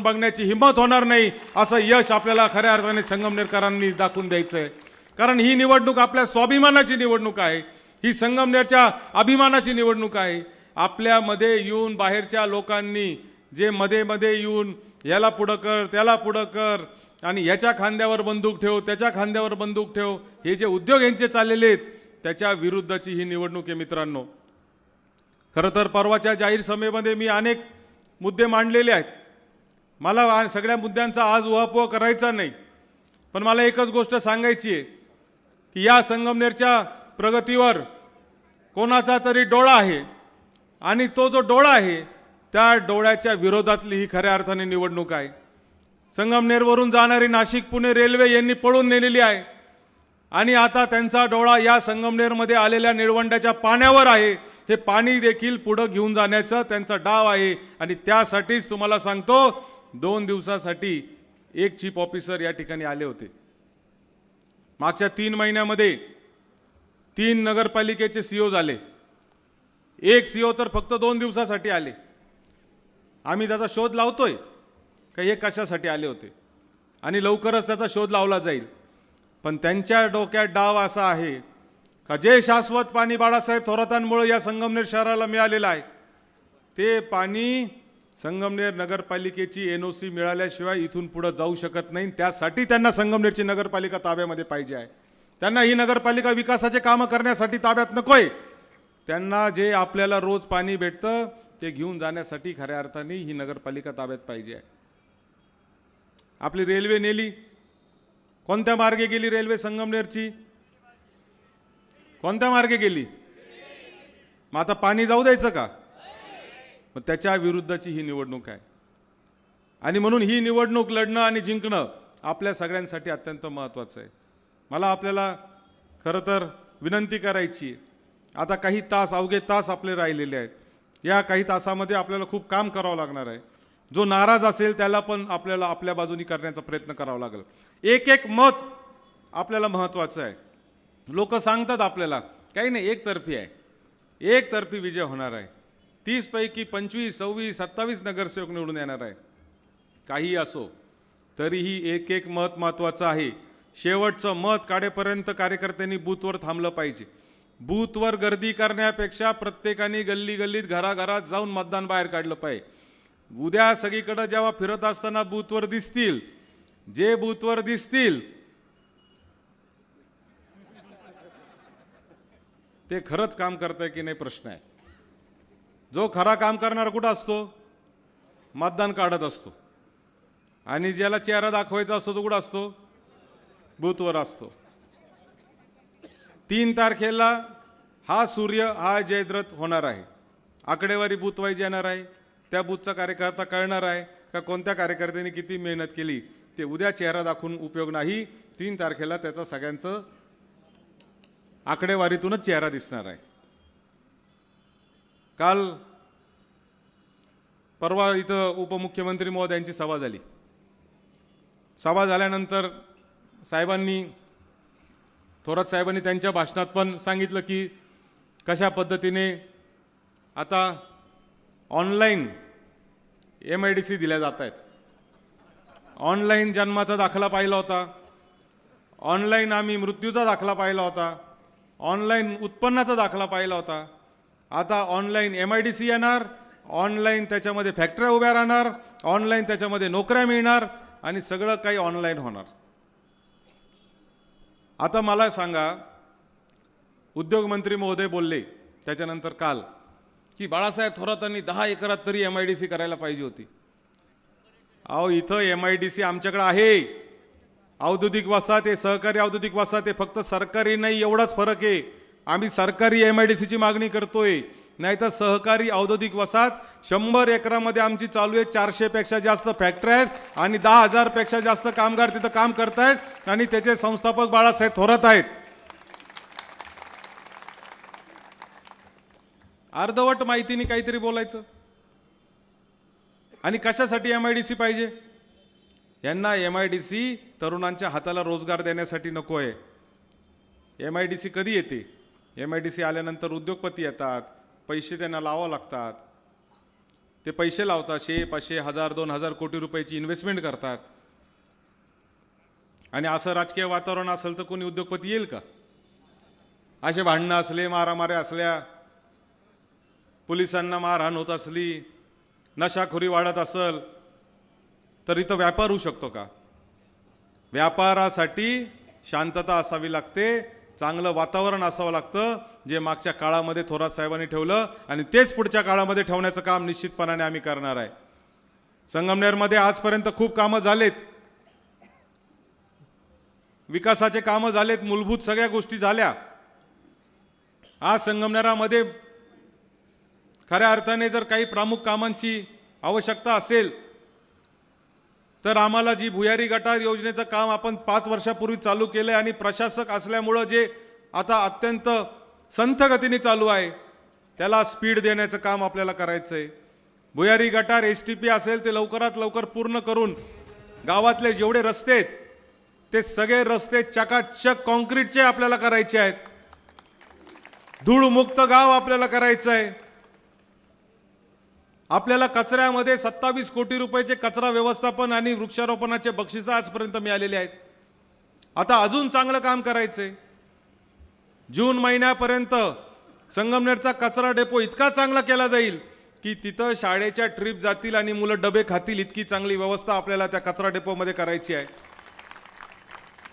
करून बघण्याची हिंमत होणार नाही असं यश आपल्याला खऱ्या अर्थाने संगमनेरकरांनी दाखवून द्यायचं आहे कारण ही निवडणूक आपल्या स्वाभिमानाची निवडणूक आहे. ही संगमनेरच्या अभिमानाची निवडणूक आहे. आपल्यामध्ये येऊन बाहेरच्या लोकांनी जे मध्ये मध्ये येऊन याला पुढं कर त्याला पुढं कर आणि याच्या खांद्यावर बंदूक ठेव त्याच्या खांद्यावर बंदूक ठेव हे जे उद्योग यांचे चाललेले आहेत त्याच्या विरुद्धची ही निवडणूक आहे मित्रांनो. खरं तर परवाच्या जाहीर सभेमध्ये मी अनेक मुद्दे मांडलेले आहेत. मला सगळ्या मुद्द्यांचा आज उहापोह करायचा नाही. पण मला एकच गोष्ट सांगायची आहे की या संगमनेरच्या प्रगतीवर कोणाचा तरी डोळा आहे आणि तो जो डोळा आहे त्या डोळ्याच्या विरोधातली ही खऱ्या अर्थाने निवडणूक आहे. संगमनेरवरून जाणारी नाशिक पुणे रेल्वे यांनी पळून नेलेली आहे आणि आता त्यांचा डोळा या संगमनेरमध्ये आलेल्या निळवंड्याच्या पाण्यावर आहे. हे पाणी देखील पुढं घेऊन जाण्याचा त्यांचा डाव आहे आणि त्यासाठीच तुम्हाला सांगतो दोन दिवसासाठी एक चीफ ऑफिसर या ठिकाणी आले होते. मागच्या तीन महिन्यामध्ये तीन नगरपालिकेचे सीओ झाले. एक सीओ तर फक्त दोन दिवसासाठी आले. आम्ही त्याचा शोध लावतोय का हे कशासाठी आले होते? आणि लवकरच त्याचा शोध लावला जाईल. पण त्यांच्या डोक्यात डाव असा आहे का जे शाश्वत पाणी बाळासाहेब थोरातांमुळे या संगमनेर शहराला मिळालेलं आहे ते पाणी संगमनेर नगरपालिकेची एन ओ सी मिळाल्याशिवाय इथून पुढं जाऊ शकत नाही. त्यासाठी त्यांना संगमनेरची नगरपालिका ताब्यामध्ये पाहिजे आहे. त्यांना ही नगरपालिका विकासाचे कामं करण्यासाठी ताब्यात नकोय. त्यांना जे आपल्याला रोज पाणी भेटतं ते घेऊन जाण्यासाठी खऱ्या अर्थाने ही नगरपालिका ताब्यात पाहिजे आहे. आपली रेल्वे नेली. कोणत्या मार्गे गेली रेल्वे संगमनेरची? कोणत्या मार्गे गेली? मग आता पाणी जाऊ द्यायचं का? मग त्याच्या विरुद्धची ही निवडणूक आहे. आणि म्हणून ही निवडणूक लढणं आणि जिंकणं आपल्या सगळ्यांसाठी अत्यंत महत्त्वाचं आहे. मला आपल्याला खरं तर विनंती करायची आता काही तास अवघे तास आपले राहिलेले आहेत. या काही तासामध्ये आपल्याला खूप काम करावं लागणार आहे. जो नाराज असेल त्याला पण आपल्याला आपल्या बाजूनी करण्याचा प्रयत्न करावा लागेल. एक एक मत आपल्याला महत्त्वाचं आहे. लोक सांगतात आपल्याला काही नाही एकतर्फी आहे. एकतर्फी विजय होणार आहे. तीसपैकी पंचवीस सव्वीस सत्तावीस नगरसेवक निवडून येणार आहे काही असो तरीही एक एक मत महत्त्वाचं आहे. शेवटचं मत काढेपर्यंत कार्यकर्त्यांनी बूथवर थांबलं पाहिजे. बूथवर गर्दी करण्यापेक्षा प्रत्येकाने गल्ली गल्लीत घराघरात जाऊन मतदान बाहेर काढलं पाहिजे. उद्या सगळीकडं जेव्हा फिरत असताना बूथवर दिसतील जे बूथवर दिसतील ते खरंच काम करताय की नाही प्रश्न आहे. जो खरा काम करणारा कुठं असतो? मतदान काढत असतो. आणि ज्याला चेहरा दाखवायचा असतो तो कुठं असतो? बूथवर असतो. तीन तारखेला हा सूर्य हा जयद्रथ होणार आहे. आकडेवारी बूथवाईज येणार आहे. त्या बूथचा कार्यकर्ता कळणार आहे का कोणत्या कार्यकर्त्यांनी किती मेहनत केली? ते उद्या चेहरा दाखवून उपयोग नाही. तीन तारखेला त्याचा सगळ्यांचं आकडेवारीतूनच चेहरा दिसणार आहे. काल परवा इथं उपमुख्यमंत्री महोदयांची सभा झाली. सभा झाल्यानंतर साहेबांनी थोरात साहेबांनी त्यांच्या भाषणात पण सांगितलं की कशा पद्धतीने आता online M I D C दिल्या जात आहेत ऑनलाईन जन्माचा दाखला पाहिला होता. ऑनलाईन आम्ही मृत्यूचा दाखला पाहिला होता. ऑनलाईन उत्पन्नाचा दाखला पाहिला होता. आता online M I D C येणार ऑनलाईन त्याच्यामध्ये फॅक्टऱ्या उभ्या राहणार ऑनलाईन त्याच्यामध्ये नोकऱ्या मिळणार आणि सगळं काही ऑनलाईन होणार. आता मला सांगा उद्योगमंत्री महोदय बोलले त्याच्यानंतर काल की बाळासाहेब थोरातांनी दहा एकरात तरी एम आय डी सी करायला पाहिजे होती. अहो इथं एम आय डी सी आमच्याकडे आहे. औद्योगिक वसाहत आहे सहकारी औद्योगिक वसाहत आहे फक्त सरकारी नाही एवढाच फरक आहे. आम्ही सरकारी एम आय डी सीची मागणी करतोय. नाहीतर सहकारी औद्योगिक वसाहत शंभर एकरामध्ये आमची चालू आहे चारशेपेक्षा जास्त फॅक्टरी आहेत आणि दहा हजारपेक्षा जास्त कामगार तिथं काम करतायत आणि त्याचे संस्थापक बाळासाहेब थोरात आहेत. अर्धवट माहितीने काहीतरी बोलायचं. आणि कशासाठी एम आय डी सी पाहिजे? यांना एम आय डी सी तरुणांच्या हाताला रोजगार देण्यासाठी नको आहे. एम आय डी सी कधी येते? एम आय डी सी आल्यानंतर उद्योगपती येतात पैसे त्यांना लावावं लागतात. ते पैसे लावतात शे पाचशे हजार दोन हजार कोटी रुपयाची इन्व्हेस्टमेंट करतात. आणि असं राजकीय वातावरण असेल तर कोणी उद्योगपती येईल का? असे भांडणं असले मारामाऱ्या असल्या पोलिसांना मारहाण होत असली नशाखोरी वाढत असल तर इथं व्यापार होऊ शकतो का? व्यापारासाठी शांतता असावी लागते चांगलं वातावरण असावं लागतं जे मागच्या काळामध्ये थोरात साहेबांनी ठेवलं आणि तेच पुढच्या काळामध्ये ठेवण्याचं काम निश्चितपणाने आम्ही करणार आहे. संगमनेरमध्ये आजपर्यंत खूप कामं झालेत. विकासाचे कामं झालेत मूलभूत सगळ्या गोष्टी झाल्या. आज संगमनेरामध्ये खऱ्या अर्थाने जर काही प्रमुख कामांची आवश्यकता असेल तर आम्हाला जी भुयारी गटार योजनेचं काम आपण पाच वर्षापूर्वी चालू केलं आहे आणि प्रशासक असल्यामुळं जे आता अत्यंत संथ गतीने चालू आहे त्याला स्पीड देण्याचं काम आपल्याला करायचं आहे भुयारी गटार एस टी पी असेल ते लवकरात लवकर पूर्ण करून गावातले जेवढे रस्ते आहेत ते सगळे रस्ते चकाचक कॉन्क्रीटचे आपल्याला करायचे आहेत. धूळमुक्त गाव आपल्याला करायचं आहे आपल्याला कचऱ्यामध्ये सत्तावीस कोटी रुपयाचे कचरा व्यवस्थापन आणि वृक्षारोपणाचे बक्षिसं आजपर्यंत मिळालेले आहेत. आता अजून चांगलं काम करायचंय. जून महिन्यापर्यंत संगमनेरचा कचरा डेपो इतका चांगला केला जाईल की तिथं शाळेच्या ट्रिप जातील आणि मुलं डबे खातील इतकी चांगली व्यवस्था आपल्याला त्या कचरा डेपोमध्ये करायची आहे.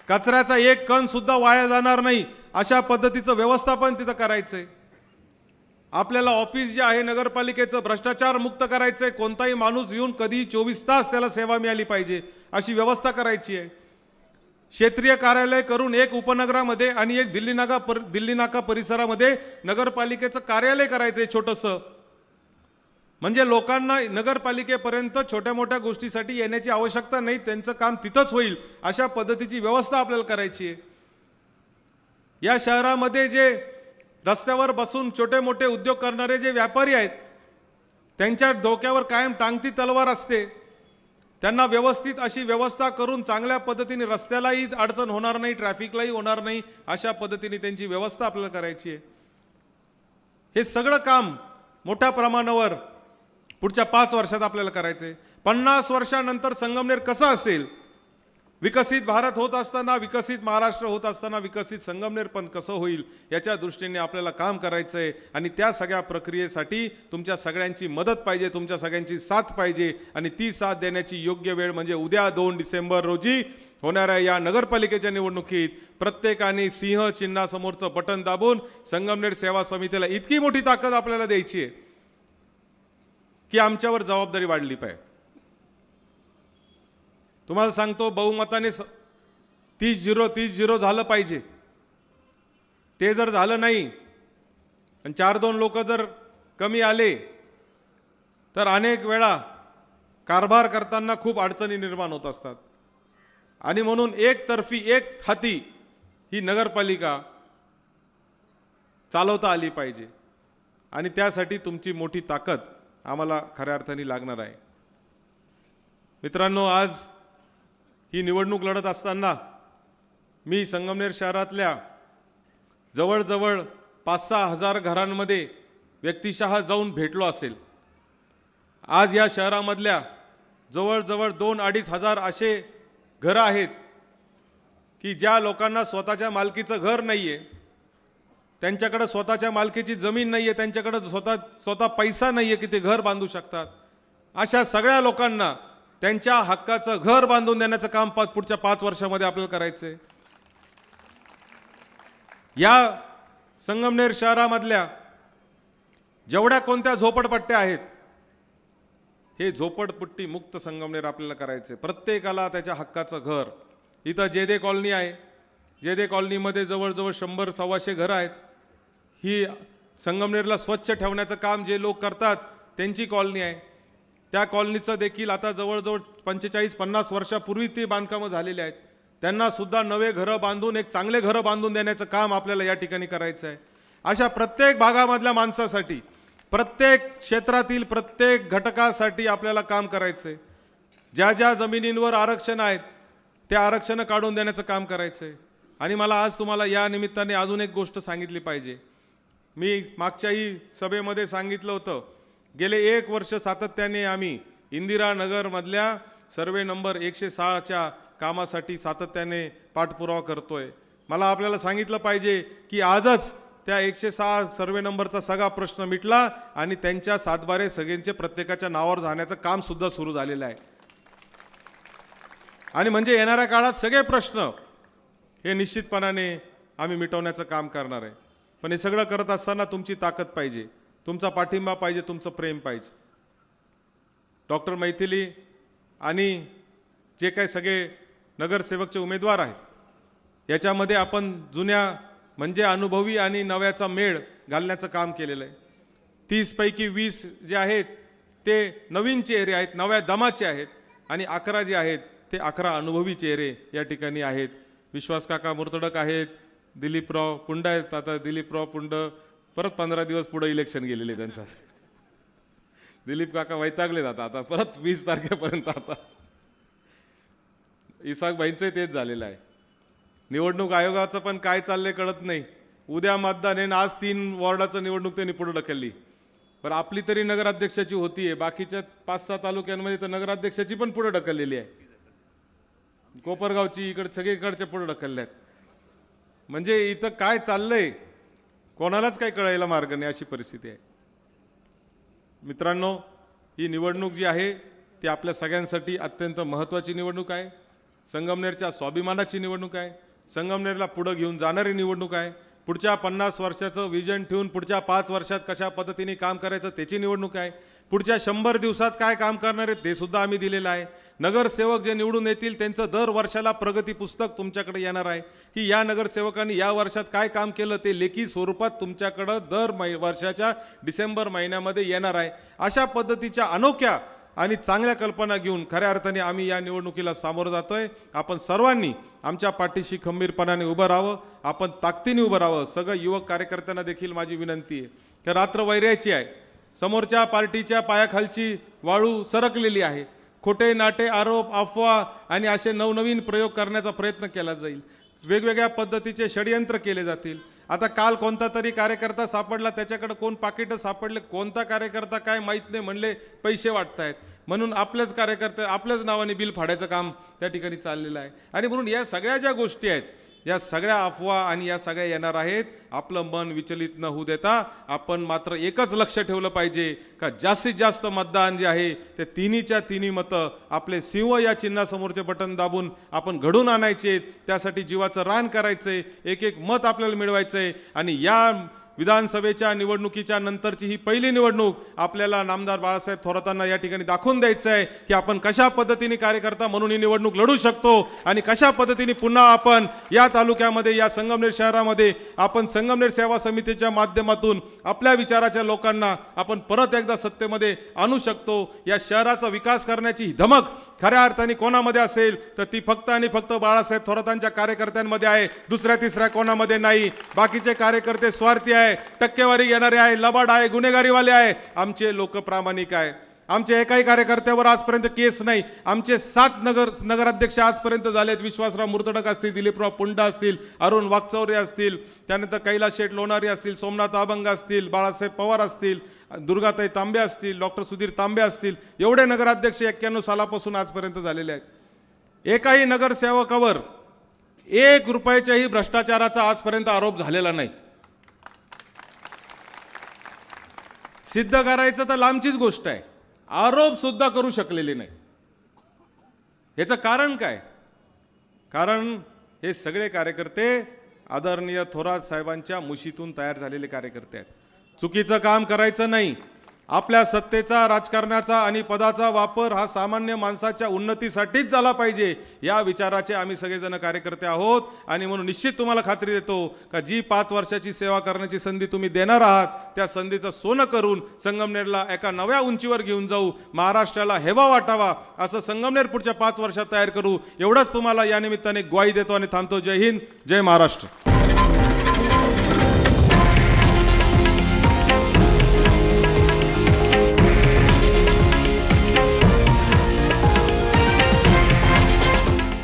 कचऱ्याचा एक कण सुद्धा वाया जाणार नाही अशा पद्धतीचं व्यवस्थापन तिथं करायचं आहे आपल्याला ऑफिस जे आहे नगरपालिकेचं भ्रष्टाचार मुक्त करायचं आहे कोणताही माणूस येऊन कधी चोवीस तास त्याला सेवा मिळाली पाहिजे. अशी व्यवस्था करायची आहे. क्षेत्रीय कार्यालय करून एक उपनगरामध्ये आणि एक दिल्ली नाका पर दिल्ली नाका परिसरामध्ये नगरपालिकेचं कार्यालय करायचं आहे छोटंसं. म्हणजे लोकांना नगरपालिकेपर्यंत छोट्या मोठ्या गोष्टीसाठी येण्याची आवश्यकता नाही त्यांचं काम तिथंच होईल अशा पद्धतीची व्यवस्था आपल्याला करायची आहे. या शहरामध्ये जे रस्त्यावर बसून छोटे मोठे उद्योग करणारे जे व्यापारी आहेत त्यांच्या डोक्यावर कायम टांगती तलवार असते. त्यांना व्यवस्थित अशी व्यवस्था करून चांगल्या पद्धतीने रस्त्यालाही अडचण होणार नाही ट्रॅफिकलाही होणार नाही अशा पद्धतीने त्यांची व्यवस्था आपल्याला करायची आहे. हे सगळं काम मोठ्या प्रमाणावर पुढच्या पाच वर्षात आपल्याला करायचं आहे पन्नास वर्षानंतर संगमनेर कसं असेल विकसित भारत होत असताना विकसित महाराष्ट्र होत असताना विकसित संगमनेर पण कसं होईल याच्या दृष्टीने आपल्याला काम करायचं आहे आणि त्या सगळ्या प्रक्रियेसाठी तुमच्या सगळ्यांची मदत पाहिजे तुमच्या सगळ्यांची साथ पाहिजे आणि ती साथ देण्याची योग्य वेळ म्हणजे उद्या दोन डिसेंबर रोजी होणाऱ्या या नगरपालिकेच्या निवडणुकीत प्रत्येकाने सिंह चिन्हासमोरचं बटन दाबून संगमनेर सेवा समितीला इतकी मोठी ताकद आपल्याला द्यायची आहे की आमच्यावर जबाबदारी वाढली पाहिजे. तुम्हाला सांगतो बहुमताने स तीस झिरो तीस झिरो झालं पाहिजे. ते जर झालं नाही आणि चार दोन लोक जर कमी आले तर अनेक वेळा कारभार करताना खूप अडचणी निर्माण होत असतात. आणि म्हणून एकतर्फी एक हाती ही नगरपालिका चालवता आली पाहिजे. आणि त्यासाठी तुमची मोठी ताकद आम्हाला खऱ्या अर्थाने लागणार आहे. मित्रांनो आज ही निवडणूक लढत असताना मी संगमनेर शहरातल्या जवळजवळ पाच सहा हजार घरांमध्ये व्यक्तिशः जाऊन भेटलो असेल. आज या शहरामधल्या जवळजवळ दोन अडीच हजार असे घरं आहेत की ज्या लोकांना स्वतःच्या मालकीचं घर नाही आहे त्यांच्याकडं स्वतःच्या मालकीची जमीन नाही आहे त्यांच्याकडं स्वतः स्वतः पैसा नाही आहे की ते घर बांधू शकतात. अशा सगळ्या लोकांना त्यांच्या हक्काचं घर बांधून देण्याचं काम पाच पुढच्या पाच वर्षामध्ये आपल्याला करायचं आहे या संगमनेर शहरामधल्या जेवढ्या कोणत्या झोपडपट्ट्या आहेत हे झोपडपट्टी मुक्त संगमनेर आपल्याला करायचे प्रत्येकाला त्याच्या हक्काचं घर. इथं जेदे कॉलनी आहे. जेदे कॉलनीमध्ये जवळजवळ शंभर सव्वाशे घरं आहेत. ही संगमनेरला स्वच्छ ठेवण्याचं काम जे लोक करतात त्यांची कॉलनी आहे. त्या कॉलनीचं देखील आता जवळजवळ पंचेचाळीस पन्नास वर्षापूर्वी ती बांधकामं झालेली आहेत. त्यांनासुद्धा नवे घरं बांधून एक चांगले घरं बांधून देण्याचं काम आपल्याला या ठिकाणी करायचं आहे अशा प्रत्येक भागामधल्या माणसासाठी प्रत्येक क्षेत्रातील प्रत्येक घटकासाठी आपल्याला काम करायचं आहे ज्या ज्या जमिनींवर आरक्षण आहेत त्या आरक्षणं काढून देण्याचं काम करायचं आहे आणि मला आज तुम्हाला या निमित्ताने अजून एक गोष्ट सांगितली पाहिजे. मी मागच्याही सभेमध्ये सांगितलं होतं गेले एक वर्ष सातत्याने आम्ही इंदिरानगरमधल्या सर्वे नंबर एकशे सहाच्या कामासाठी सातत्याने पाठपुरावा करतोय. मला आपल्याला सांगितलं पाहिजे की आजच त्या एकशे सहा सर्वे नंबरचा सगळा प्रश्न मिटला आणि त्यांच्या सातबारे सगळ्यांचे प्रत्येकाच्या नावावर जाण्याचं कामसुद्धा सुरू झालेलं आहे. आणि म्हणजे येणाऱ्या काळात सगळे प्रश्न हे निश्चितपणाने आम्ही मिटवण्याचं काम करणार आहे. पण हे सगळं करत असताना तुमची ताकद पाहिजे. तुमचा पाठिंबा पाहिजे तुमचं प्रेम पाहिजे. डॉक्टर मैथिली आणि जे काही सगळे नगरसेवकचे उमेदवार आहेत याच्यामध्ये आपण जुन्या म्हणजे अनुभवी आणि नव्याचा मेळ घालण्याचं काम केलेलं आहे. तीसपैकी वीस जे आहेत ते नवीन चेहरे आहेत नव्या दमाचे आहेत आणि अकरा जे आहेत ते अकरा अनुभवी चेहरे या ठिकाणी आहेत. विश्वास काका मुर्तडक आहेत दिलीपराव पुंड आहेत. आता दिलीपराव पुंड परत पंधरा दिवस पुढे इलेक्शन गेलेले त्यांचं. दिलीप काका वैतागले जातात आता परत वीस तारखेपर्यंत आता. इसाकबाईंचंही तेच झालेलं आहे. निवडणूक आयोगाचं पण काय चाललंय कळत नाही. उद्या मतदान आहे आज तीन वॉर्डाचं निवडणूक त्यांनी पुढे ढकलली. पण आपली तरी नगराध्यक्षाची होतीये बाकीच्या पाच सहा तालुक्यांमध्ये तर नगराध्यक्षाची पण पुढे ढकललेली आहे. कोपरगावची इकडे सगळीकडच्या पुढे ढकलल्या आहेत म्हणजे इथं काय चाललंय? कोणालाच काही कळायला मार्ग नाही अशी परिस्थिती आहे. मित्रांनो ही निवडणूक जी आहे ती आपल्या सगळ्यांसाठी अत्यंत महत्त्वाची निवडणूक आहे. संगमनेरच्या स्वाभिमानाची निवडणूक आहे. संगमनेरला पुढं घेऊन जाणारी निवडणूक आहे. पुढच्या पन्नास वर्षाचं विजन ठेवून पुढच्या पाच वर्षात कशा पद्धतीने काम करायचं त्याची निवडणूक आहे. पुढच्या शंभर दिवसात काय काम करणार आहे ते सुद्धा आम्ही दिलेलं आहे. नगरसेवक जे निवडून येतील त्यांचं दर वर्षाला प्रगती पुस्तक तुमच्याकडे येणार आहे. की या नगरसेवकांनी या वर्षात काय काम केलं ते लेखी स्वरूपात तुमच्याकडं दर मै वर्षाच्या डिसेंबर महिन्यामध्ये येणार आहे. अशा पद्धतीच्या अनोख्या आणि चांगल्या कल्पना घेऊन खऱ्या अर्थाने आम्ही या निवडणुकीला सामोरं जातो आहे आपण सर्वांनी आमच्या पाठीशी खंबीरपणाने उभं राहावं. आपण ताकदीने उभं राहावं. सगळं युवक कार्यकर्त्यांना देखील माझी विनंती आहे. की रात्र वैर्याची आहे. समोरच्या पार्टीच्या पायाखालची वाळू सरकलेली आहे. खोटे नाटे आरोप अफवा आणि असे नवनवीन प्रयोग करण्याचा प्रयत्न केला जाईल. वेगवेगळ्या पद्धतीचे षडयंत्र केले जातील. आता काल कोणता तरी कार्यकर्ता सापडला त्याच्याकडे कोण पाकिटं सापडले कोणता कार्यकर्ता काय माहीत नाही म्हणले पैसे वाटतायत. म्हणून आपल्याच कार्यकर्ते आपल्याच नावाने बिल फाडायचं काम त्या ठिकाणी चाललेलं आहे. आणि म्हणून या सगळ्या ज्या गोष्टी आहेत या सगळ्या अफवा आणि या सगळ्या येणार आहेत. आपलं मन विचलित न होऊ देता आपण मात्र एकच लक्ष ठेवलं पाहिजे का जास्तीत जास्त मतदान जे आहे ते तिन्हीच्या तिन्ही मतं आपले सिंह या चिन्हासमोरचे बटन दाबून आपण घडून आणायचे. त्यासाठी जीवाचं रान करायचंय. एक एक मत आपल्याला मिळवायचं आहे आणि या विधानसभेच्या निवडणुकीच्या नंतरची ही पहिली निवडणूक आपल्याला नामदार बाळासाहेब थोरातांना या ठिकाणी दाखवून द्यायचं आहे की आपण कशा पद्धतीने कार्यकर्ता म्हणून ही निवडणूक लढू शकतो आणि कशा पद्धतीने पुन्हा आपण या तालुक्यामध्ये या संगमनेर शहरामध्ये आपण संगमनेर सेवा समितीच्या माध्यमातून आपल्या विचाराच्या लोकांना आपण परत एकदा सत्तेमध्ये आणू शकतो. या शहराचा विकास करण्याची ही धमक खऱ्या अर्थाने कोणामध्ये असेल तर ती फक्त आणि फक्त बाळासाहेब थोरातांच्या कार्यकर्त्यांमध्ये आहे. दुसऱ्या तिसऱ्या कोणामध्ये नाही. बाकीचे कार्यकर्ते स्वार्थी आहे टक्केवारी घेणारे आहे लबाड आहे गुन्हेगारीवाले आहे. आमचे लोक प्रामाणिक आहे. आमच्या एकाही कार्यकर्त्यावर आजपर्यंत केस नाही. आमचे सात नगर नगराध्यक्ष आजपर्यंत झालेत. विश्वासराव मुर्तडक असतील दिलीपराव पुंडा असतील अरुण वागचौरे असतील त्यानंतर कैलास शेठ लोणारी असतील सोमनाथ अभंग असतील बाळासाहेब पवार असतील दुर्गाताई तांबे असतील डॉक्टर सुधीर तांबे असतील एवढे नगराध्यक्ष एक्क्याण्णव सालापासून आजपर्यंत झालेले आहेत. एकाही नगरसेवकावर एक रुपयाच्याही भ्रष्टाचाराचा आजपर्यंत आरोप झालेला नाही. सिद्ध करायचं तर लांबचीच गोष्ट आहे. आरोप सुद्धा करू शकलेले नाही. ह्याचं कारण काय? कारण हे सगळे कार्यकर्ते आदरणीय थोरात साहेबांच्या मुशीतून तयार झालेले कार्यकर्ते आहेत. चुकीचं काम करायचं नाही. आपल्या सत्तेचा राजकारणाचा आणि पदाचा वापर हा सामान्य माणसाच्या उन्नतीसाठीच झाला पाहिजे या विचाराचे आम्ही सगळेजण कार्यकर्ते आहोत. आणि म्हणून निश्चित तुम्हाला खात्री देतो का जी पाच वर्षाची सेवा करण्याची संधी तुम्ही देणार आहात त्या संधीचं सोनं करून संगमनेरला एका नव्या उंचीवर घेऊन जाऊ महाराष्ट्राला हेवा वाटावा असं संगमनेर पुढच्या पाच वर्षात तयार करू. एवढंच तुम्हाला या निमित्ताने ग्वाही देतो आणि थांबतो. जय हिंद जय महाराष्ट्र.